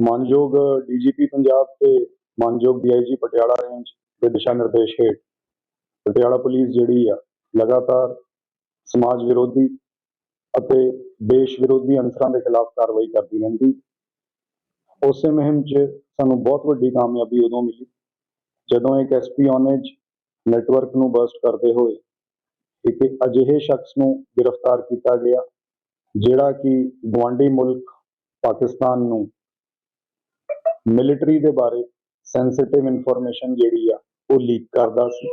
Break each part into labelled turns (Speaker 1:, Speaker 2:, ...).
Speaker 1: ਮਾਨਯੋਗ ਡੀਜੀਪੀ ਪੰਜਾਬ ਤੇ ਮਾਨਯੋਗ ਡੀਆਈਜੀ ਪਟਿਆਲਾ ਰੇਂਜ ਦੇ ਦਿਸ਼ਾ ਨਿਰਦੇਸ਼ ਹੇਠ ਪਟਿਆਲਾ ਪੁਲਿਸ ਜਿਹੜੀ ਆ, ਲਗਾਤਾਰ ਸਮਾਜ ਵਿਰੋਧੀ ਅਤੇ ਦੇਸ਼ ਵਿਰੋਧੀ ਅਨਸਰਾਂ ਦੇ ਖਿਲਾਫ ਕਾਰਵਾਈ ਕਰਦੀ ਰਹਿੰਦੀ। ਉਸੇ ਮੁਹਿੰਮ 'ਚ ਸਾਨੂੰ ਬਹੁਤ ਵੱਡੀ ਕਾਮਯਾਬੀ ਉਦੋਂ ਮਿਲੀ, ਜਦੋਂ ਇੱਕ ਐਸਪੀ ਔਨੇਜ ਨੈਟਵਰਕ ਨੂੰ ਬਰਸਟ ਕਰਦੇ ਹੋਏ ਇੱਕ ਅਜਿਹੇ ਸ਼ਖਸ ਨੂੰ ਗ੍ਰਿਫਤਾਰ ਕੀਤਾ ਗਿਆ, ਜਿਹੜਾ ਕਿ ਗਵਾਂਢੀ ਮੁਲਕ ਪਾਕਿਸਤਾਨ ਨੂੰ ਮਿਲਟਰੀ ਦੇ ਬਾਰੇ ਸੈਂਸਿਟਿਵ ਇਨਫੋਰਮੇਸ਼ਨ ਜਿਹੜੀ ਆ ਉਹ ਲੀਕ ਕਰਦਾ ਸੀ।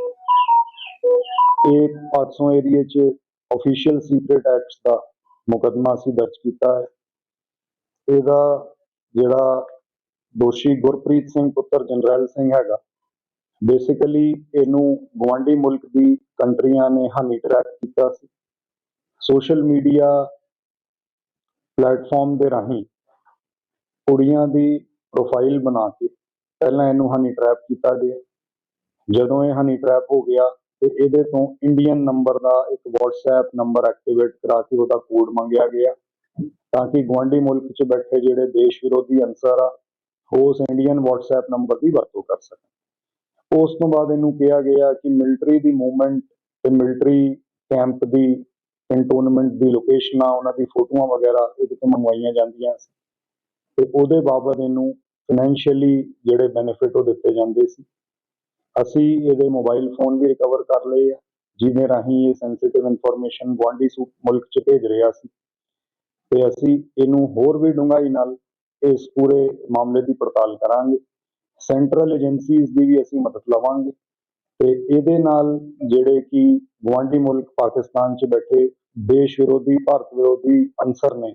Speaker 1: ਇਹ ਪਾਸੋਂ ਏਰੀਏ 'ਚ ਅਫੀਸ਼ੀਅਲ ਸੀਕ੍ਰੀਟ ਐਕਟਸ ਦਾ ਮੁਕੱਦਮਾ ਅਸੀਂ ਦਰਜ ਕੀਤਾ ਹੈ। ਇਹਦਾ ਜਿਹੜਾ ਦੋਸ਼ੀ ਗੁਰਪ੍ਰੀਤ ਸਿੰਘ ਪੁੱਤਰ ਜਨਰਲ ਸਿੰਘ ਹੈਗਾ ਬੇਸਿਕਲੀ ਇਹਨੂੰ ਗਵਾਂਢੀ ਮੁਲਕ ਦੀ ਕੰਟਰੀਆਂ ਨੇ ਹਾਨੀ ਟਰੈਕ ਕੀਤਾ ਸੀ। ਸੋਸ਼ਲ ਮੀਡੀਆ ਪਲੇਟਫਾਰਮ ਦੇ ਰਾਹੀਂ ਕੁੜੀਆਂ ਦੀ ਪ੍ਰੋਫਾਈਲ ਬਣਾ ਕੇ ਪਹਿਲਾਂ ਇਹਨੂੰ ਹਨੀ ਟਰੈਪ ਕੀਤਾ ਗਿਆ। ਜਦੋਂ ਇਹ ਹਨੀ ਟਰੈਪ ਹੋ ਗਿਆ, ਤੇ ਇਹਦੇ ਤੋਂ ਇੰਡੀਅਨ ਨੰਬਰ ਦਾ ਇੱਕ WhatsApp ਨੰਬਰ ਐਕਟੀਵੇਟ ਕਰਾ ਕੇ ਉਹਦਾ ਕੋਡ ਮੰਗਿਆ ਗਿਆ ਤਾਂ ਕਿ ਗਵਾਂਢੀ ਮੁਲਕ 'ਚ ਬੈਠੇ ਜਿਹੜੇ ਦੇਸ਼ ਵਿਰੋਧੀ ਅਨਸਰ ਆ ਉਹ ਉਸ ਇੰਡੀਅਨ WhatsApp ਨੰਬਰ ਦੀ ਵਰਤੋਂ ਕਰ ਸਕਣ। ਉਸ ਤੋਂ ਬਾਅਦ ਇਹਨੂੰ ਕਿਹਾ ਗਿਆ ਕਿ ਮਿਲਟਰੀ ਦੀ ਮੂਵਮੈਂਟ ਤੇ ਮਿਲਟਰੀ ਕੈਂਪ ਦੀ ਕੰਟੋਨਮੈਂਟ ਦੀ ਲੋਕੇਸ਼ਨਾਂ ਉਹਨਾਂ ਦੀ ਫੋਟੋਆਂ ਵਗੈਰਾ ਇਹਦੇ ਤੋਂ ਮੰਗਵਾਈਆਂ ਜਾਂਦੀਆਂ ਸੀ। ਤੇ ਉਹਦੇ ਬਾਬਤ ਇਹਨੂੰ ਫਾਈਨੈਂਸ਼ੀਅਲੀ ਜਿਹੜੇ ਬੈਨੀਫਿਟ ਉਹ ਦਿੱਤੇ ਜਾਂਦੇ ਸੀ। ਅਸੀਂ ਇਹਦੇ ਮੋਬਾਈਲ ਫੋਨ ਵੀ ਰਿਕਵਰ ਕਰ ਲਏ ਆ, ਜਿਹਦੇ ਰਾਹੀਂ ਇਹ ਸੈਂਸਿਟਿਵ ਇਨਫੋਰਮੇਸ਼ਨ ਗੁਆਂਢੀ ਸੂ, ਮੁਲਕ 'ਚ ਭੇਜ ਰਿਹਾ ਸੀ। ਤੇ ਅਸੀਂ ਇਹਨੂੰ ਹੋਰ ਵੀ ਡੂੰਘਾਈ ਨਾਲ ਇਸ ਪੂਰੇ ਮਾਮਲੇ ਦੀ ਪੜਤਾਲ ਕਰਾਂਗੇ। ਸੈਂਟਰਲ ਏਜੰਸੀਜ਼ ਦੀ ਵੀ ਅਸੀਂ ਮਦਦ ਲਵਾਂਗੇ। ਤੇ ਇਹਦੇ ਨਾਲ ਜਿਹੜੇ ਕਿ ਗੁਆਂਢੀ ਮੁਲਕ ਪਾਕਿਸਤਾਨ 'ਚ ਬੈਠੇ ਦੇਸ਼ ਵਿਰੋਧੀ, ਭਾਰਤ ਵਿਰੋਧੀ ਅਨਸਰ ਨੇ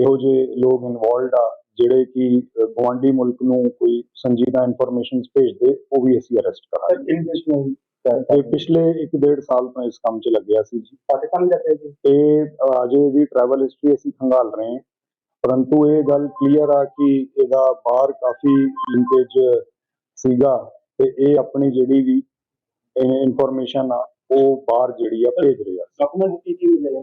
Speaker 1: ਇਹੋ ਜਿਹੇ ਲੋਕ ਇਨਵੋਲਡ ਆ ਜਿਹੜੇ ਕਿ ਗੁਆਂਢੀ ਮੁਲਕ ਨੂੰ ਕੋਈ ਸੰਜੀਦਾ ਇਨਫੋਰਮੇਸ਼ਨ ਭੇਜਦੇ ਉਹ ਵੀ ਅਸੀਂ ਅਰੈਸਟ ਕਰਾਂਗੇ। ਤੇ ਪਿਛਲੇ 1.5 ਸਾਲ ਤੋਂ ਇਸ ਕੰਮ 'ਚ ਲੱਗਿਆ ਸੀ ਜੀ।
Speaker 2: ਪਾਕਿਸਤਾਨ ਜੀ?
Speaker 1: ਇਹ ਅਹ, ਅਜੇ ਦੀ ਟਰੈਵਲ ਹਿਸਟਰੀ ਅਸੀਂ ਖੰਗਾਲ ਰਹੇ ਹਾਂ। ਪਰੰਤੂ ਇਹ ਗੱਲ ਕਲੀਅਰ ਆ ਕਿ ਇਹਦਾ ਬਾਹਰ ਕਾਫੀ ਲਿੰਕੇਜ ਸੀਗਾ ਤੇ ਇਹ ਆਪਣੀ ਜਿਹੜੀ ਵੀ ਇਨਫੋਰਮੇਸ਼ਨ ਆ ਉਹ ਬਾਹਰ ਜਿਹੜੀ ਆ ਭੇਜ ਰਿਹਾ
Speaker 2: ਡਾਕੂਮੈਂਟ ਕੀ ਕੀ ਮਿਲੇ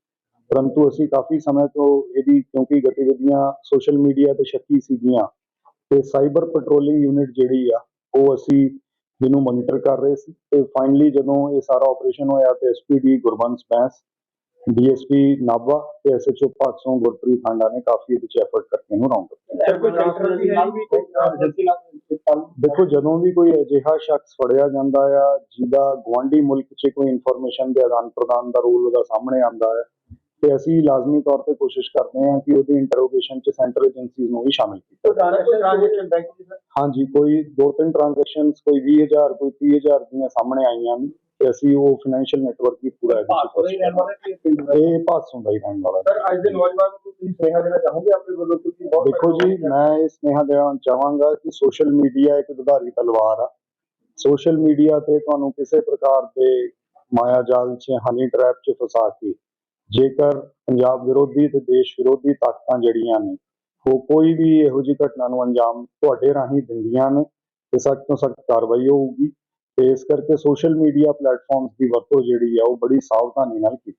Speaker 1: ਪਰੰਤੂ ਅਸੀਂ ਕਾਫੀ ਸਮੇਂ ਤੋਂ ਇਹਦੀ ਕਿਉਂਕਿ ਗਤੀਵਿਧੀਆਂ ਸੋਸ਼ਲ ਮੀਡੀਆ ਤੇ ਸ਼ੱਕੀ ਸੀਗੀਆਂ ਤੇ ਸਾਈਬਰ ਪੈਟਰੋਲਿੰਗ ਯੂਨਿਟ ਜਿਹੜੀ ਆ ਉਹ ਅਸੀਂ ਇਹਨੂੰ ਮੋਨੀਟਰ ਕਰ ਰਹੇ ਸੀ ਤੇ ਫਾਈਨਲੀ ਜਦੋਂ ਇਹ ਸਾਰਾ ਆਪਰੇਸ਼ਨ ਹੋਇਆ ਤੇ ਐਸਪੀਡੀ ਗੁਰਬੰਸ ਬੈਂਸ ਡੀਐਸਪੀ ਨਾਭਾ ਤੇ ਐਸਐਚਓ ਭਾਗਸੋਂ ਗੁਰਪ੍ਰੀਤ ਹਾਂਡਾ ਨੇ ਕਾਫੀ ਇਹਦੇ ਚ ਐਫਰਟ ਕਰਕੇ ਇਹਨੂੰ ਰਾਉਂਡ
Speaker 2: ਨਾਲ
Speaker 1: ਦੇਖੋ ਜਦੋਂ ਵੀ ਕੋਈ ਅਜਿਹਾ ਸ਼ਖਸ ਫੜਿਆ ਜਾਂਦਾ ਆ ਜਿਹਦਾ ਗਵਾਂਢੀ ਮੁਲਕ 'ਚ ਕੋਈ ਇਨਫੋਰਮੇਸ਼ਨ ਦੇ ਆਦਾਨ ਪ੍ਰਦਾਨ ਦਾ ਰੋਲ ਉਹਦਾ ਸਾਹਮਣੇ ਆਉਂਦਾ ਹੈ ਤੇ ਅਸੀਂ ਲਾਜ਼ਮੀ ਤੌਰ ਤੇ ਕੋਸ਼ਿਸ਼ ਕਰਦੇ ਹਾਂ ਕਿ ਉਹਦੀ ਇੰਟਰੋਗੇਸ਼ਨ 'ਚ ਸੈਂਟਰਲ ਏਜੰਸੀਜ਼ ਨੂੰ ਵੀ ਸ਼ਾਮਿਲ ਕੀਤਾ
Speaker 2: ਟ੍ਰਾਂਜੈਕਸ਼ਨ ਬੈਂਕ ਦੀ ਸਰ?
Speaker 1: ਹਾਂਜੀ ਕੋਈ ਦੋ ਤਿੰਨ ਟ੍ਰਾਂਜੈਕਸ਼ਨਸ ਕੋਈ 20000 ਕੋਈ 30000 ਦੀਆਂ ਸਾਹਮਣੇ ਆਈਆਂ ਨੇ ਤੇ ਅਸੀਂ ਉਹ ਫਾਈਨੈਂਸ਼ੀਅਲ ਨੈਟਵਰਕ ਵੀ ਪੂਰਾ ਇਹ ਪਾਸੋਂ ਦਾ ਹੀ ਰਹਿਣ ਵਾਲਾ।
Speaker 2: ਸਰ ਅੱਜ ਦੇ ਨੌਜਵਾਨ ਨੂੰ ਤੁਸੀਂ ਸੁਨੇਹਾ ਦੇਣਾ ਚਾਹੋਗੇ ਆਪਣੇ ਵੱਲੋਂ? ਤੁਸੀਂ ਬਹੁਤ
Speaker 1: ਦੇਖੋ ਜੀ ਮੈਂ ਇਹ ਸੁਨੇਹਾ ਦੇਣਾ ਚਾਹਾਂਗਾ ਕਿ ਸੋਸ਼ਲ ਮੀਡੀਆ ਇੱਕ ਦੁਧਾਰੀ ਤਲਵਾਰ ਆ। ਸੋਸ਼ਲ ਮੀਡੀਆ ਤੇ ਤੁਹਾਨੂੰ ਕਿਸੇ ਪ੍ਰਕਾਰ ਦੇ ਮਾਇਆ ਜਾਲ 'ਚ ਹਨੀ ਟਰੈਪ 'ਚ ਫਸਾ ਕੇ ਜੇਕਰ ਪੰਜਾਬ ਵਿਰੋਧੀ ਤੇ ਦੇਸ਼ ਵਿਰੋਧੀ ਤਾਕਤਾਂ ਜਿਹੜੀਆਂ ਨੇ, ਉਹ ਕੋਈ ਵੀ ਇਹੋ ਜਿਹੀ ਘਟਨਾ ਨੂੰ ਅੰਜਾਮ ਤੁਹਾਡੇ ਰਾਹੀਂ ਦਿੰਦੀਆਂ ਨੇ, ਤੇ ਸਖਤ ਤੋਂ ਸਖਤ ਕਾਰਵਾਈ ਹੋਊਗੀ। ਤੇ ਇਸ ਕਰਕੇ ਸੋਸ਼ਲ ਮੀਡੀਆ ਪਲੇਟਫਾਰਮਸ ਦੀ ਵਰਤੋਂ ਜਿਹੜੀ ਆ, ਉਹ ਬੜੀ ਸਾਵਧਾਨੀ ਨਾਲ ਕੀਤੀ